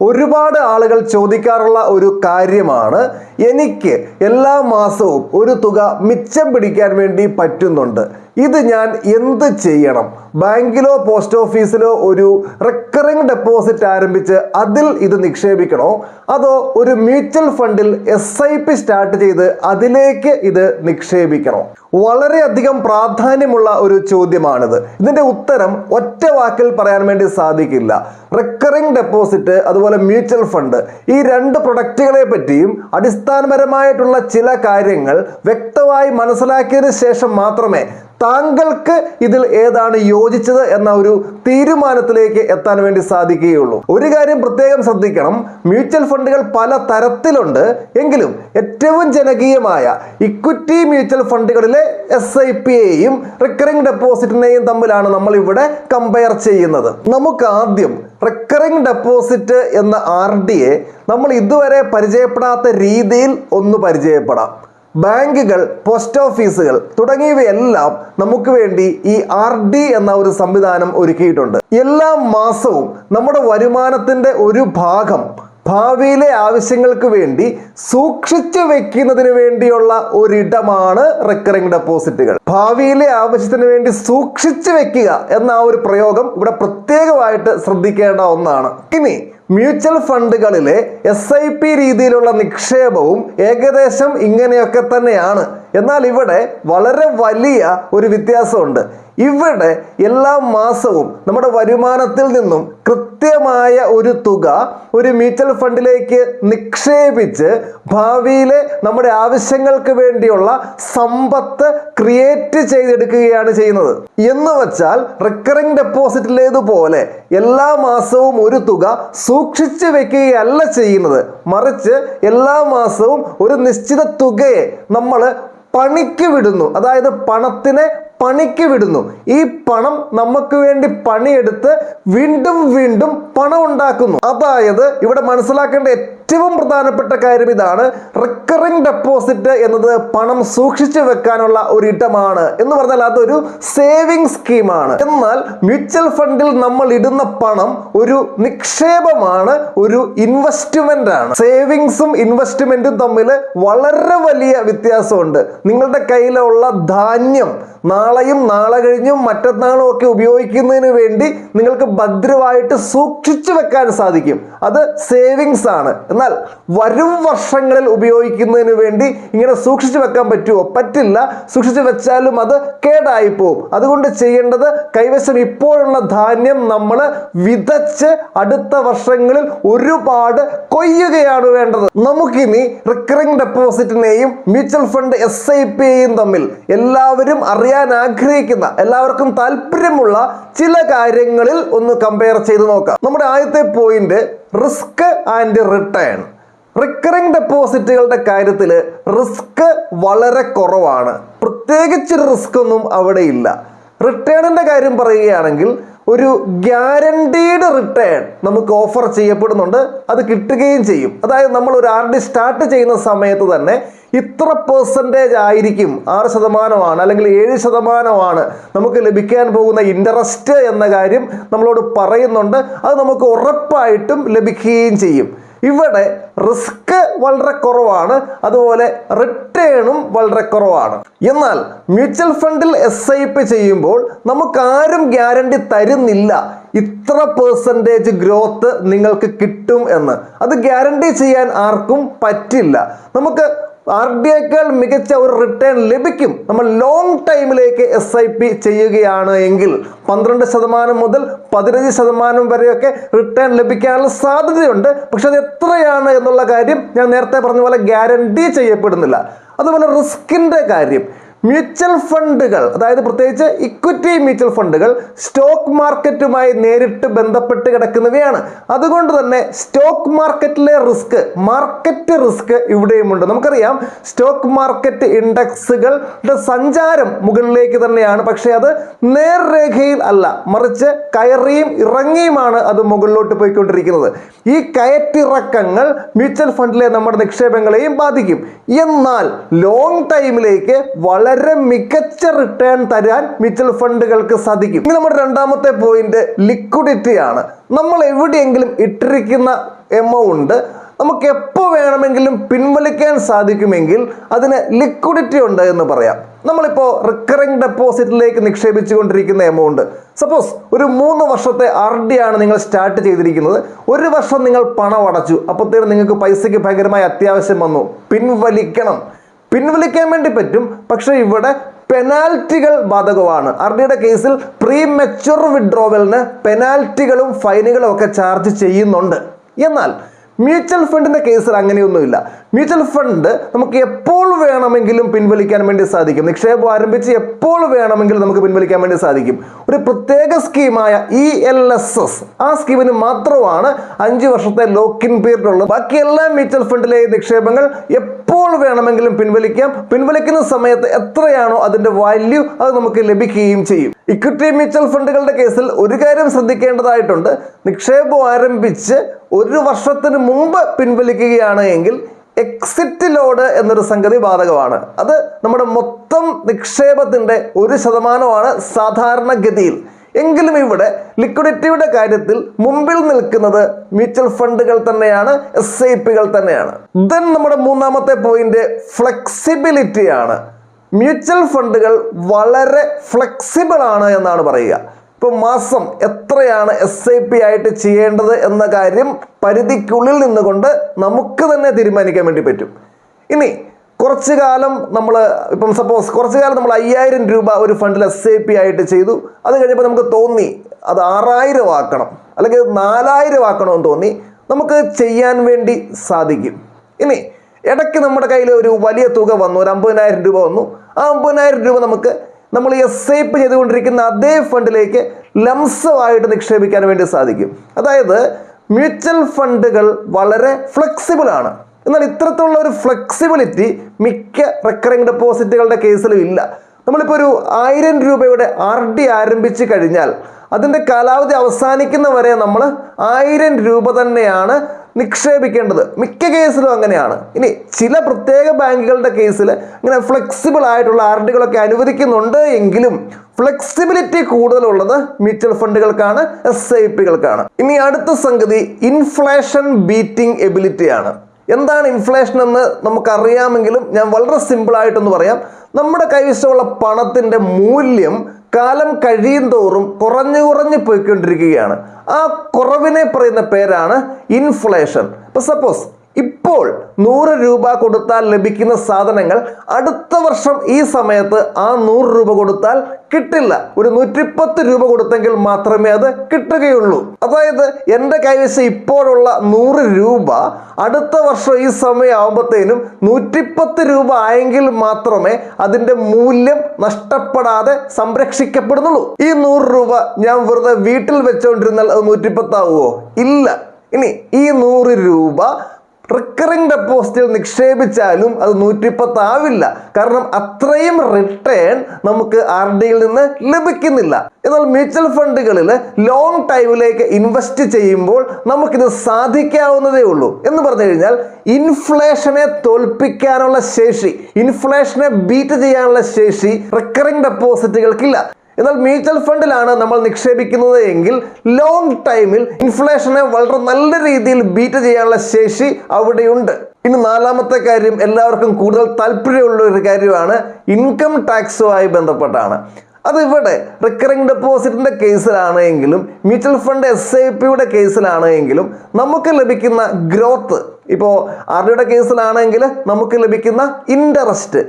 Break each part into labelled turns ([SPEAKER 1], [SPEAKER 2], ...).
[SPEAKER 1] ഒരുപാട് ആളുകൾ ചോദിക്കാറുള്ള ഒരു കാര്യമാണ് എനിക്ക് എല്ലാ മാസവും ഒരു തുക മിച്ചം പിടിക്കാൻ വേണ്ടി പറ്റുന്നുണ്ട്. ഇത് ഞാൻ എന്ത് ചെയ്യണം? ബാങ്കിലോ പോസ്റ്റ് ഓഫീസിലോ ഒരു റെക്കറിംഗ് ഡെപ്പോസിറ്റ് ആരംഭിച്ച് അതിൽ ഇത് നിക്ഷേപിക്കണോ? അതോ ഒരു മ്യൂച്വൽ ഫണ്ടിൽ എസ് ഐ പി സ്റ്റാർട്ട് ചെയ്ത് അതിലേക്ക് ഇത് നിക്ഷേപിക്കണോ? വളരെയധികം പ്രാധാന്യമുള്ള ഒരു ചോദ്യമാണിത്. ഇതിന്റെ ഉത്തരം ഒറ്റ വാക്കിൽ പറയാൻ വേണ്ടി സാധിക്കില്ല. റെക്കറിംഗ് ഡെപ്പോസിറ്റ് അതുപോലെ മ്യൂച്വൽ ഫണ്ട് ഈ രണ്ട് പ്രൊഡക്റ്റുകളെ പറ്റിയും അടിസ്ഥാനപരമായിട്ടുള്ള ചില കാര്യങ്ങൾ വ്യക്തമായി മനസ്സിലാക്കിയതിനു ശേഷം മാത്രമേ താങ്കൾക്ക് ഇതിൽ ഏതാണ് യോജിച്ചത് എന്ന ഒരു തീരുമാനത്തിലേക്ക് എത്താൻ വേണ്ടി സാധിക്കുകയുള്ളൂ. ഒരു കാര്യം പ്രത്യേകം ശ്രദ്ധിക്കണം. മ്യൂച്വൽ ഫണ്ടുകൾ പല തരത്തിലുണ്ട്. എങ്കിലും ഏറ്റവും ജനകീയമായ ഇക്വിറ്റി മ്യൂച്വൽ ഫണ്ടുകളിലെ എസ് ഐ പിയെയും റിക്കറിംഗ് ഡെപ്പോസിറ്റിനെയും തമ്മിലാണ് നമ്മൾ ഇവിടെ കമ്പയർ ചെയ്യുന്നത്. നമുക്ക് ആദ്യം റിക്കറിംഗ് ഡെപ്പോസിറ്റ് എന്ന ആർ ഡിയെ നമ്മൾ ഇതുവരെ പരിചയപ്പെടാത്ത രീതിയിൽ ഒന്ന് പരിചയപ്പെടാം. ബാങ്കുകൾ പോസ്റ്റ് ഓഫീസുകൾ തുടങ്ങിയവയെല്ലാം നമുക്ക് വേണ്ടി ഈ ആർ ഡി എന്ന ഒരു സംവിധാനം ഒരുക്കിയിട്ടുണ്ട്. എല്ലാ മാസവും നമ്മുടെ വരുമാനത്തിന്റെ ഒരു ഭാഗം ഭാവിയിലെ ആവശ്യങ്ങൾക്ക് വേണ്ടി സൂക്ഷിച്ചു വെക്കുന്നതിന് വേണ്ടിയുള്ള ഒരിടമാണ് റെക്കറിംഗ് ഡെപ്പോസിറ്റുകൾ ഭാവിയിലെ ആവശ്യത്തിന് വേണ്ടി സൂക്ഷിച്ചു വെക്കുക എന്ന ആ ഒരു പ്രയോഗം ഇവിടെ പ്രത്യേകമായിട്ട് ശ്രദ്ധിക്കേണ്ട ഒന്നാണ്. ഇനി മ്യൂച്വൽ ഫണ്ടുകളിലെ എസ് ഐ പി രീതിയിലുള്ള നിക്ഷേപവും ഏകദേശം ഇങ്ങനെയൊക്കെ തന്നെയാണ്. എന്നാൽ ഇവിടെ വളരെ വലിയ ഒരു വ്യത്യാസമുണ്ട്. ഇവിടെ എല്ലാ മാസവും നമ്മുടെ വരുമാനത്തിൽ നിന്നും കൃത്യമായ ഒരു തുക ഒരു മ്യൂച്വൽ ഫണ്ടിലേക്ക് നിക്ഷേപിച്ച് ഭാവിയിലെ നമ്മുടെ ആവശ്യങ്ങൾക്ക് വേണ്ടിയുള്ള സമ്പത്ത് ക്രിയേറ്റ് ചെയ്തെടുക്കുകയാണ് ചെയ്യുന്നത്. എന്ന് വച്ചാൽ റിക്കറിംഗ് ഡെപ്പോസിറ്റിലേതുപോലെ എല്ലാ മാസവും ഒരു തുക സൂക്ഷിച്ചു വെക്കുകയല്ല ചെയ്യുന്നത്. മറിച്ച് എല്ലാ മാസവും ഒരു നിശ്ചിത തുകയെ നമ്മൾ പണിക്ക് വിടുന്നു. അതായത് പണത്തിനെ പണിക്ക് വിടുന്നു. ഈ പണം നമുക്ക് വേണ്ടി പണിയെടുത്ത് വീണ്ടും വീണ്ടും പണം ഉണ്ടാക്കുന്നു. അതായത് ഇവിടെ മനസ്സിലാക്കേണ്ട ഏറ്റവും പ്രധാനപ്പെട്ട കാര്യം ഇതാണ്. റിക്കറിംഗ് ഡെപ്പോസിറ്റ് എന്നത് പണം സൂക്ഷിച്ചു വെക്കാനുള്ള ഒരു ഇടമാണ്. എന്ന് പറഞ്ഞാൽ അതൊരു സേവിങ് സ്കീമാണ് എന്നാൽ മ്യൂച്വൽ ഫണ്ടിൽ നമ്മൾ ഇടുന്ന പണം ഒരു നിക്ഷേപമാണ് ഒരു ഇൻവെസ്റ്റ്മെന്റ് ആണ്. സേവിങ്സും ഇൻവെസ്റ്റ്മെന്റും തമ്മിൽ വളരെ വലിയ വ്യത്യാസമുണ്ട്. നിങ്ങളുടെ കയ്യിലുള്ള ധാന്യം നാളെയും നാളെ കഴിഞ്ഞും മറ്റന്നാളും ഒക്കെ ഉപയോഗിക്കുന്നതിന് വേണ്ടി നിങ്ങൾക്ക് ഭദ്രമായിട്ട് സൂക്ഷിച്ചു വെക്കാൻ സാധിക്കും. അത് സേവിങ്സ് ആണ്. എന്നാൽ വരും വർഷങ്ങളിൽ ഉപയോഗിക്കുന്നതിന് വേണ്ടി ഇങ്ങനെ സൂക്ഷിച്ചു വെക്കാൻ പറ്റുമോ പറ്റില്ല. സൂക്ഷിച്ചു വെച്ചാലും അത് കേടായി പോകും അതുകൊണ്ട് ചെയ്യേണ്ടത് കൈവശം ഇപ്പോഴുള്ള ധാന്യം നമ്മൾ വിതച്ച് അടുത്ത വർഷങ്ങളിൽ ഒരുപാട് കൊയ്യുകയാണ് വേണ്ടത്. നമുക്കിനി റിക്കറിംഗ് ഡെപ്പോസിറ്റിനെയും മ്യൂച്വൽ ഫണ്ട് എസ് ഐ പിയെയും തമ്മിൽ എല്ലാവരും അറിയാൻ ആഗ്രഹിക്കുന്ന എല്ലാവർക്കും താല്പര്യമുള്ള ചില കാര്യങ്ങളിൽ ഒന്ന് കമ്പയർ ചെയ്ത് നോക്കാം. നമ്മുടെ ആദ്യത്തെ point risk and return recurring ഡെപ്പോസിറ്റുകളുടെ കാര്യത്തിൽ റിസ്ക് വളരെ കുറവാണ്. പ്രത്യേകിച്ച് റിസ്ക് ഒന്നും അവിടെ ഇല്ല റിട്ടേണിന്റെ കാര്യം പറയുകയാണെങ്കിൽ ഒരു ഗ്യാരണ്ടീഡ് റിട്ടേൺ നമുക്ക് ഓഫർ ചെയ്യപ്പെടുന്നുണ്ട് അത് കിട്ടുകയും ചെയ്യും. അതായത് നമ്മൾ ഒരു ആർ ഡി സ്റ്റാർട്ട് ചെയ്യുന്ന സമയത്ത് തന്നെ ഇത്ര പെർസെന്റേജ് ആയിരിക്കും. ആറ് ശതമാനമാണ് അല്ലെങ്കിൽ ഏഴ് ശതമാനമാണ് നമുക്ക് ലഭിക്കാൻ പോകുന്ന ഇൻട്രസ്റ്റ് എന്ന കാര്യം നമ്മളോട് പറയുന്നുണ്ട്. അത് നമുക്ക് ഉറപ്പായിട്ടും ലഭിക്കുകയും ചെയ്യും. ഇവിടെ റിസ്ക് വളരെ കുറവാണ് അതുപോലെ റിട്ടേണും വളരെ കുറവാണ്. എന്നാൽ മ്യൂച്വൽ ഫണ്ടിൽ എസ് ഐ പി ചെയ്യുമ്പോൾ നമുക്ക് ആരും ഗ്യാരണ്ടി തരുന്നില്ല. ഇത്ര പേഴ്സന്റേജ് ഗ്രോത്ത് നിങ്ങൾക്ക് കിട്ടും എന്ന്. അത് ഗ്യാരണ്ടി ചെയ്യാൻ ആർക്കും പറ്റില്ല. നമുക്ക് ആർ ഡി എക്കാൾ മികച്ച ഒരു റിട്ടേൺ ലഭിക്കും. നമ്മൾ ലോങ് ടൈമിലേക്ക് എസ് ഐ പി ചെയ്യുകയാണ് എങ്കിൽ പന്ത്രണ്ട് ശതമാനം മുതൽ പതിനഞ്ച് ശതമാനം വരെയൊക്കെ റിട്ടേൺ ലഭിക്കാനുള്ള സാധ്യതയുണ്ട്. പക്ഷെ അത് എത്രയാണ് എന്നുള്ള കാര്യം ഞാൻ നേരത്തെ പറഞ്ഞ പോലെ ഗ്യാരണ്ടി ചെയ്യപ്പെടുന്നില്ല. അതുപോലെ റിസ്കിന്റെ കാര്യം. മ്യൂച്വൽ ഫണ്ടുകൾ അതായത് പ്രത്യേകിച്ച് ഇക്വിറ്റി മ്യൂച്വൽ ഫണ്ടുകൾ സ്റ്റോക്ക് മാർക്കറ്റുമായി നേരിട്ട് ബന്ധപ്പെട്ട് കിടക്കുന്നവയാണ്. അതുകൊണ്ട് തന്നെ സ്റ്റോക്ക് മാർക്കറ്റിലെ റിസ്ക് മാർക്കറ്റ് റിസ്ക് ഇവിടെയുമുണ്ട്. നമുക്കറിയാം സ്റ്റോക്ക് മാർക്കറ്റ് ഇൻഡെക്സുകളുടെ സഞ്ചാരം മുകളിലേക്ക് തന്നെയാണ്. പക്ഷേ അത് നേർരേഖയിൽ അല്ല മറിച്ച് കയറിയും ഇറങ്ങിയുമാണ് അത് മുകളിലോട്ട് പോയിക്കൊണ്ടിരിക്കുന്നത്. ഈ കയറ്റിറക്കങ്ങൾ മ്യൂച്വൽ ഫണ്ടിലെ നമ്മുടെ നിക്ഷേപങ്ങളെയും ബാധിക്കും. എന്നാൽ ലോങ് ടൈമിലേക്ക് വളരെ മികച്ച റിട്ടേൺ തരാൻ മ്യൂച്വൽ ഫണ്ടുകൾക്ക് സാധിക്കും. ഇനി നമ്മുടെ രണ്ടാമത്തെ പോയിന്റ് ലിക്വിഡിറ്റി ആണ്. നമ്മൾ എവിടെയെങ്കിലും ഇട്ടിരിക്കുന്ന എമൗണ്ട് നമുക്ക് എപ്പോൾ വേണമെങ്കിലും പിൻവലിക്കാൻ സാധിക്കുമെങ്കിൽ അതിന് ലിക്വിഡിറ്റി ഉണ്ട് എന്ന് പറയാം. നമ്മളിപ്പോൾ റിക്കറിംഗ് ഡെപ്പോസിറ്റിലേക്ക് നിക്ഷേപിച്ചു കൊണ്ടിരിക്കുന്ന എമൗണ്ട് സപ്പോസ് ഒരു മൂന്ന് വർഷത്തെ ആർ ഡി ആണ് നിങ്ങൾ സ്റ്റാർട്ട് ചെയ്തിരിക്കുന്നത്. ഒരു വർഷം നിങ്ങൾ പണം അടച്ചു അപ്പോഴത്തേനും നിങ്ങൾക്ക് പൈസയ്ക്ക് ഭയങ്കരമായി അത്യാവശ്യം വന്നു. പിൻവലിക്കണം. പിൻവലിക്കാൻ വേണ്ടി പറ്റും. പക്ഷെ ഇവിടെ പെനാൽറ്റികൾ ബാധകമാണ്. അർഡിയുടെ കേസിൽ പ്രീ മെച്ചുർ വിഡ്രോവലിന് പെനാൽറ്റികളും ഫൈനുകളും ഒക്കെ ചാർജ് ചെയ്യുന്നുണ്ട്. എന്നാൽ മ്യൂച്വൽ ഫണ്ടിന്റെ കേസിൽ അങ്ങനെയൊന്നുമില്ല. മ്യൂച്വൽ ഫണ്ട് നമുക്ക് എപ്പോൾ വേണമെങ്കിലും പിൻവലിക്കാൻ വേണ്ടി സാധിക്കും. നിക്ഷേപം ആരംഭിച്ച് എപ്പോൾ വേണമെങ്കിലും നമുക്ക് പിൻവലിക്കാൻ വേണ്ടി സാധിക്കും. ഒരു പ്രത്യേക സ്കീമായ ഇ എൽ എസ് എസ് ആ സ്കീമിന് മാത്രമാണ് അഞ്ച് വർഷത്തെ ലോക്ക് ഇൻ പീരീഡ് ഉള്ളത് ബാക്കിയെല്ലാം മ്യൂച്വൽ ഫണ്ടിലെ നിക്ഷേപങ്ങൾ എപ്പോൾ വേണമെങ്കിലും പിൻവലിക്കാം. പിൻവലിക്കുന്ന സമയത്ത് എത്രയാണോ അതിന്റെ വാല്യൂ അത് നമുക്ക് ലഭിക്കുകയും ചെയ്യും. ഇക്വിറ്റി മ്യൂച്വൽ ഫണ്ടുകളുടെ കേസിൽ ഒരു കാര്യം ശ്രദ്ധിക്കേണ്ടതായിട്ടുണ്ട്. നിക്ഷേപം ആരംഭിച്ച് ഒരു വർഷത്തിന് മുമ്പ് പിൻവലിക്കുകയാണ് എങ്കിൽ എക്സിറ്റ് ലോഡ് എന്നൊരു സംഗതി ബാധകമാണ്. അത് നമ്മുടെ മൊത്തം നിക്ഷേപത്തിന്റെ ഒരു ശതമാനമാണ് സാധാരണഗതിയിൽ. എങ്കിലും ഇവിടെ ലിക്വിഡിറ്റിയുടെ കാര്യത്തിൽ മുമ്പിൽ നിൽക്കുന്നത് മ്യൂച്വൽ ഫണ്ടുകൾ തന്നെയാണ് എസ് ഐ പികൾ തന്നെയാണ്. ദെൻ നമ്മുടെ മൂന്നാമത്തെ പോയിന്റ് ഫ്ലെക്സിബിലിറ്റിയാണ് മ്യൂച്വൽ ഫണ്ടുകൾ വളരെ ഫ്ലെക്സിബിൾ ആണ് എന്നാണ് പറയുക. ഇപ്പോൾ മാസം എത്രയാണ് എസ് ഐ പി ആയിട്ട് ചെയ്യേണ്ടത് എന്ന കാര്യം പരിധിക്കുള്ളിൽ നിന്നുകൊണ്ട് നമുക്ക് തന്നെ തീരുമാനിക്കാൻ വേണ്ടി പറ്റും. ഇനി കുറച്ചു കാലം നമ്മൾ ഇപ്പം സപ്പോസ് കുറച്ചു കാലം നമ്മൾ അയ്യായിരം രൂപ ഒരു ഫണ്ടിൽ എസ് ഐ പി ആയിട്ട് ചെയ്തു. അത് കഴിഞ്ഞപ്പോൾ നമുക്ക് തോന്നി അത് ആറായിരം ആക്കണം. അല്ലെങ്കിൽ നാലായിരം ആക്കണമെന്ന് തോന്നി. നമുക്ക് ചെയ്യാൻ വേണ്ടി സാധിക്കും. ഇനി ഇടയ്ക്ക് നമ്മുടെ കയ്യിൽ ഒരു വലിയ തുക വന്നു. ഒരു അമ്പതിനായിരം രൂപ വന്നു. ആ അമ്പതിനായിരം രൂപ നമുക്ക് നമ്മൾ എസ് ഐ പി ചെയ്തുകൊണ്ടിരിക്കുന്ന അതേ ഫണ്ടിലേക്ക് ലംസമായിട്ട് നിക്ഷേപിക്കാൻ വേണ്ടി സാധിക്കും. അതായത് മ്യൂച്വൽ ഫണ്ടുകൾ വളരെ ഫ്ലെക്സിബിൾ ആണ്. എന്നാൽ ഇത്തരത്തിലുള്ള ഒരു ഫ്ലെക്സിബിലിറ്റി മിക്ക റെക്കറിംഗ് ഡെപ്പോസിറ്റുകളുടെ കേസിലും ഇല്ല. നമ്മളിപ്പോൾ ഒരു ആയിരം രൂപയുടെ ആർ ഡി ആരംഭിച്ചു കഴിഞ്ഞാൽ അതിന്റെ കാലാവധി അവസാനിക്കുന്ന വരെ നമ്മൾ ആയിരം രൂപ തന്നെയാണ് നിക്ഷേപിക്കേണ്ടത്. മിക്ക കേസിലും അങ്ങനെയാണ്. ഇനി ചില പ്രത്യേക ബാങ്കുകളുടെ കേസിൽ ഇങ്ങനെ ഫ്ലെക്സിബിൾ ആയിട്ടുള്ള ആർ ഡികളൊക്കെ അനുവദിക്കുന്നുണ്ട് എങ്കിലും ഫ്ലെക്സിബിലിറ്റി കൂടുതലുള്ളത് മ്യൂച്വൽ ഫണ്ടുകൾക്കാണ് എസ് ഐ പികൾക്കാണ് ഇനി അടുത്ത സംഗതി ഇൻഫ്ലേഷൻ ബീറ്റിംഗ് എബിലിറ്റിയാണ് എന്താണ് ഇൻഫ്ലേഷൻ എന്ന് നമുക്കറിയാമെങ്കിലും ഞാൻ വളരെ സിമ്പിൾ സിമ്പിളായിട്ടൊന്ന് പറയാം. നമ്മുടെ കൈവശമുള്ള പണത്തിന്റെ മൂല്യം കാലം കഴിയും തോറും കുറഞ്ഞു കുറഞ്ഞു പോയിക്കൊണ്ടിരിക്കുകയാണ്. ആ കുറവിനെ പറയുന്ന പേരാണ് ഇൻഫ്ലേഷൻ. ഇപ്പൊ സപ്പോസ് ഇപ്പോൾ നൂറ് രൂപ കൊടുത്താൽ ലഭിക്കുന്ന സാധനങ്ങൾ അടുത്ത വർഷം ഈ സമയത്ത് ആ നൂറ് രൂപ കൊടുത്താൽ കിട്ടില്ല. ഒരു നൂറ്റിപ്പത്ത് രൂപ കൊടുത്തെങ്കിൽ മാത്രമേ അത് കിട്ടുകയുള്ളൂ. അതായത് എന്റെ കൈവശം ഇപ്പോഴുള്ള നൂറ് രൂപ അടുത്ത വർഷം ഈ സമയമാകുമ്പോഴത്തേനും നൂറ്റിപ്പത്ത് രൂപ ആയെങ്കിൽ മാത്രമേ അതിന്റെ മൂല്യം നഷ്ടപ്പെടാതെ സംരക്ഷിക്കപ്പെടുന്നുള്ളൂ. ഈ നൂറ് രൂപ ഞാൻ വെറുതെ വീട്ടിൽ വെച്ചുകൊണ്ടിരുന്നാൽ അത് നൂറ്റിപ്പത്താവുമോ ഇല്ല. ഇനി ഈ നൂറ് രൂപ റിക്കറിംഗ് ഡെപ്പോസിറ്റിൽ നിക്ഷേപിച്ചാലും അത് നൂറ്റിപ്പത്ത് ആവില്ല കാരണം അത്രയും റിട്ടേൺ നമുക്ക് ആർ ഡിയിൽ നിന്ന് ലഭിക്കുന്നില്ല. എന്നാൽ മ്യൂച്വൽ ഫണ്ടുകളിൽ ലോങ് ടൈമിലേക്ക് ഇൻവെസ്റ്റ് ചെയ്യുമ്പോൾ നമുക്കിത് സാധിക്കാവുന്നതേ ഉള്ളൂ. എന്ന് പറഞ്ഞു കഴിഞ്ഞാൽ ഇൻഫ്ലേഷനെ തോൽപ്പിക്കാനുള്ള ശേഷി ഇൻഫ്ലേഷനെ ബീറ്റ് ചെയ്യാനുള്ള ശേഷി റിക്കറിംഗ് ഡെപ്പോസിറ്റുകൾക്കില്ല എന്നാൽ മ്യൂച്വൽ ഫണ്ടിലാണ് നമ്മൾ നിക്ഷേപിക്കുന്നത് എങ്കിൽ ലോങ് ടൈമിൽ ഇൻഫ്ലേഷനെ വളരെ നല്ല രീതിയിൽ ബീറ്റ് ചെയ്യാനുള്ള ശേഷി അവിടെയുണ്ട്. ഇനി നാലാമത്തെ കാര്യം എല്ലാവർക്കും കൂടുതൽ താല്പര്യമുള്ള ഒരു കാര്യമാണ് ഇൻകം ടാക്സുമായി ബന്ധപ്പെട്ടാണ്. അതിവിടെ റിക്കറിംഗ് ഡെപ്പോസിറ്റിന്റെ കേസിലാണ് എങ്കിലും മ്യൂച്വൽ ഫണ്ട് എസ് ഐ പിയുടെ കേസിലാണ് എങ്കിലും നമുക്ക് ലഭിക്കുന്ന ഗ്രോത്ത് ഇപ്പോൾ ആർ ഡിയുടെ കേസിലാണെങ്കിൽ നമുക്ക് ലഭിക്കുന്ന ഇൻട്രസ്റ്റ്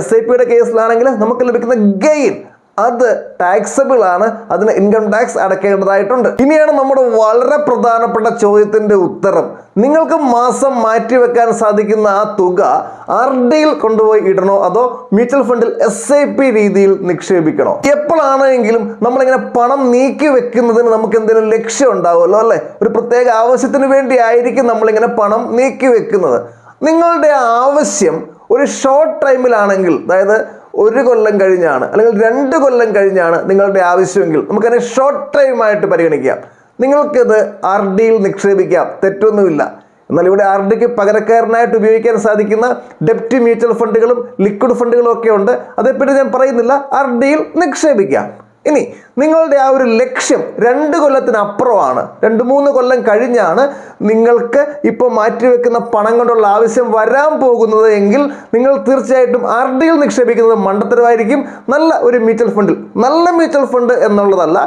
[SPEAKER 1] എസ് ഐ പിയുടെ കേസിലാണെങ്കിൽ നമുക്ക് ലഭിക്കുന്ന ഗെയിൻ അത് ടാക്സബിൾ ആണ്. അതിന് ഇൻകം ടാക്സ് അടക്കേണ്ടതായിട്ടുണ്ട്. ഇനിയാണ് നമ്മുടെ വളരെ പ്രധാനപ്പെട്ട ചോദ്യത്തിന്റെ ഉത്തരം. നിങ്ങൾക്ക് മാസം മാറ്റിവെക്കാൻ സാധിക്കുന്ന ആ തുക ആർ ഡിയിൽ കൊണ്ടുപോയി ഇടണോ? അതോ മ്യൂച്വൽ ഫണ്ടിൽ എസ് ഐ പി രീതിയിൽ നിക്ഷേപിക്കണോ? എപ്പോഴാണെങ്കിലും നമ്മളിങ്ങനെ പണം നീക്കി വെക്കുന്നതിന് നമുക്ക് എന്തെങ്കിലും ലക്ഷ്യം ഉണ്ടാവുമല്ലോ അല്ലെ? ഒരു പ്രത്യേക ആവശ്യത്തിന് വേണ്ടി ആയിരിക്കും നമ്മളിങ്ങനെ പണം നീക്കി വെക്കുന്നത്. നിങ്ങളുടെ ആവശ്യം ഒരു ഷോർട്ട് ടൈമിലാണെങ്കിൽ അതായത് ഒരു കൊല്ലം കഴിഞ്ഞാണ് അല്ലെങ്കിൽ രണ്ട് കൊല്ലം കഴിഞ്ഞാണ് നിങ്ങളുടെ ആവശ്യമെങ്കിൽ നമുക്കതിനെ ഷോർട്ട് ടൈമായിട്ട് പരിഗണിക്കാം. നിങ്ങൾക്കിത് ആർ ഡിയിൽ നിക്ഷേപിക്കാം തെറ്റൊന്നുമില്ല. എന്നാൽ ഇവിടെ ആർ ഡിക്ക് പകരക്കാരനായിട്ട് ഉപയോഗിക്കാൻ സാധിക്കുന്ന ഡെപ്റ്റ് മ്യൂച്വൽ ഫണ്ടുകളും ലിക്വിഡ് ഫണ്ടുകളും ഒക്കെ ഉണ്ട്. അതേപ്പറ്റി ഞാൻ പറയുന്നില്ല ആർ ഡിയിൽ നിക്ഷേപിക്കാം. ഇനി നിങ്ങളുടെ ആ ഒരു ലക്ഷ്യം രണ്ട് കൊല്ലത്തിനപ്പുറമാണ്. രണ്ട് മൂന്ന് കൊല്ലം കഴിഞ്ഞാണ് നിങ്ങൾക്ക് ഇപ്പോൾ മാറ്റിവെക്കുന്ന പണം കൊണ്ടുള്ള ആവശ്യം വരാൻ പോകുന്നത് എങ്കിൽ നിങ്ങൾ തീർച്ചയായിട്ടും ആർ ഡിയിൽ നിക്ഷേപിക്കുന്നത് മണ്ടത്തരമായിരിക്കും. നല്ല ഒരു മ്യൂച്വൽ ഫണ്ടിൽ. നല്ല മ്യൂച്വൽ ഫണ്ട് എന്നുള്ളതല്ല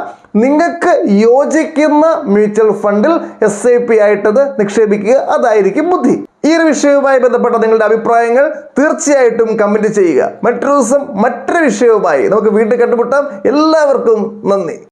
[SPEAKER 1] നിങ്ങൾക്ക് യോജിക്കുന്ന മ്യൂച്വൽ ഫണ്ടിൽ എസ് ഐ പി ആയിട്ടത് നിക്ഷേപിക്കുക അതായിരിക്കും ബുദ്ധി. ഈ ഒരു വിഷയവുമായി ബന്ധപ്പെട്ട നിങ്ങളുടെ അഭിപ്രായങ്ങൾ തീർച്ചയായിട്ടും കമന്റ് ചെയ്യുക. മറ്റൊരു ദിവസം മറ്റൊരു വിഷയവുമായി നമുക്ക് വീണ്ടും കണ്ടുമുട്ടാം. എല്ലാവർക്കും നന്ദി.